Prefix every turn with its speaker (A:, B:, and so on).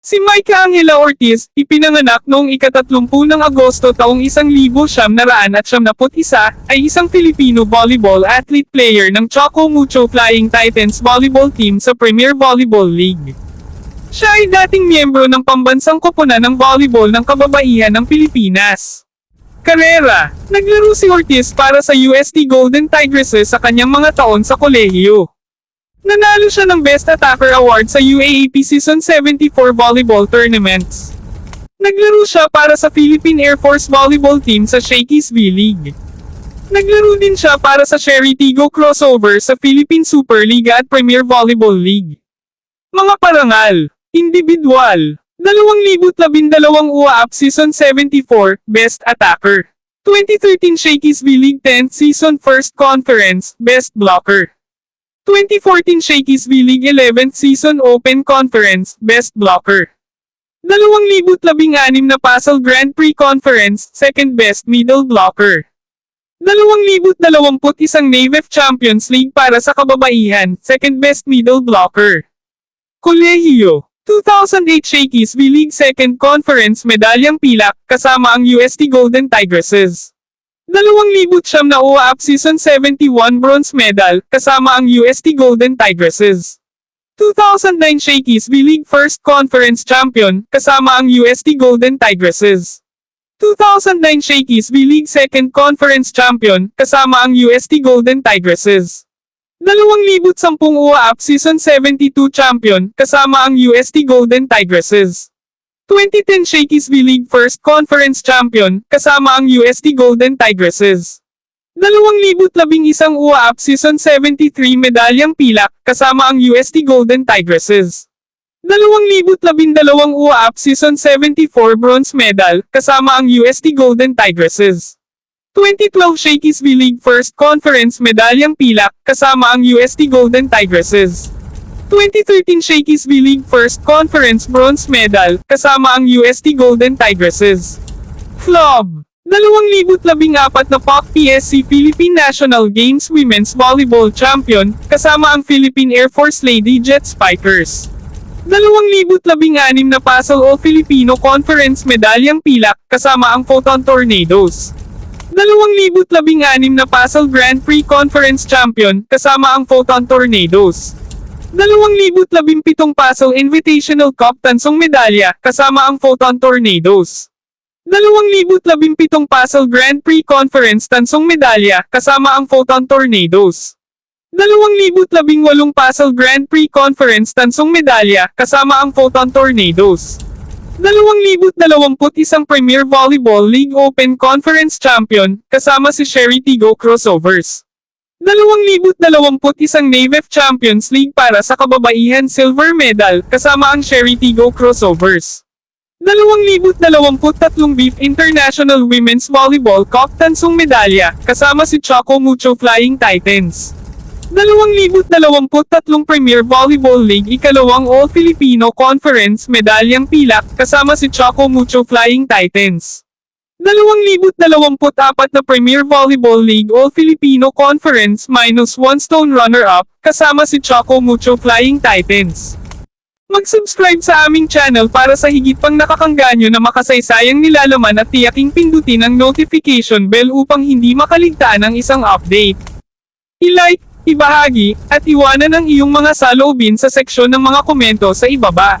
A: Si Mike Angela Ortiz, ipinanganak noong ikatatlumpu ng Agosto taong isang libo siyam naraan at siyam naput isa, ay isang Filipino volleyball athlete player ng Choco Mucho Flying Titans volleyball team sa Premier Volleyball League. Siya ay dating miyembro ng pambansang koponan ng volleyball ng kababaihan ng Pilipinas. Karera, naglaro si Ortiz para sa UST Golden Tigresses sa kanyang mga taon sa kolehiyo. Nanalo siya ng Best Attacker Award sa UAAP Season 74 Volleyball Tournaments. Naglaro siya para sa Philippine Air Force Volleyball Team sa Shakey's V-League. Naglaro din siya para sa Sherry Tigo Crossover sa Philippine Super League at Premier Volleyball League. Mga parangal, individual, 2012 UAAP Season 74, Best Attacker. 2013 Shakey's V-League 10th Season First Conference, Best Blocker. 2014 Shakey's V-League 11th Season Open Conference, Best Blocker. 2016 na Pascal Grand Prix Conference, Second Best Middle Blocker. 2021 NAVEF Champions League para sa kababaihan, Second Best Middle Blocker. Kolehiyo 2008 Shakey's V-League Second Conference Medalyang Pilak, kasama ang UST Golden Tigresses. 2000 na UAAP Season 71 Bronze Medal, kasama ang UST Golden Tigresses. 2009 Shakey's V-League First Conference Champion, kasama ang UST Golden Tigresses. 2009 Shakey's V-League Second Conference Champion, kasama ang UST Golden Tigresses. 2010 UAAP Season 72 Champion, kasama ang UST Golden Tigresses. 2010 Shakey's V-League First Conference Champion, kasama ang UST Golden Tigresses. 2011 UAAP Season 73 Medalyang Pilak, kasama ang UST Golden Tigresses. 2012 UAAP Season 74 Bronze Medal, kasama ang UST Golden Tigresses. 2012 Shakey's V-League First Conference Medalyang Pilak, kasama ang UST Golden Tigresses. 2013 Shakey's V-League First Conference Bronze Medal, kasama ang UST Golden Tigresses. Club 2014 na POC PSC Philippine National Games Women's Volleyball Champion, kasama ang Philippine Air Force Lady Jet Spikers. 2016 na Pasal All Filipino Conference Medalyang Pilak, kasama ang Photon Tornadoes. 2016 na Pasal Grand Prix Conference Champion, kasama ang Photon Tornadoes. 2017 Pasal Invitational Cup Tansong Medalya, kasama ang Photon Tornadoes. 2017 Pasal Grand Prix Conference Tansong Medalya, kasama ang Photon Tornadoes. 2018 Pasal Grand Prix Conference Tansong Medalya, kasama ang Photon Tornadoes. 2021 Premier Volleyball League Open Conference Champion, kasama si Sherry Tigo Crossovers. 2021 NAVEF Champions League para sa kababaihan silver medal, kasama ang Sherry Tigo Crossovers. 2023 Beef International Women's Volleyball Cup Tansong Medalya, kasama si Choco Mucho Flying Titans. 2023 Premier Volleyball League ikalawang All-Filipino Conference Medalyang Pilak, kasama si Choco Mucho Flying Titans. 2024 na Premier Volleyball League All-Filipino Conference minus one stone runner-up, kasama si Choco Mucho Flying Titans. Mag-subscribe sa aming channel para sa higit pang nakakangganyo na makasaysayang nilalaman at tiyaking pindutin ang notification bell upang hindi makaligtaan ang isang update. I-like, ibahagi, at iwanan ang iyong mga saloobin sa seksyon ng mga komento sa ibaba.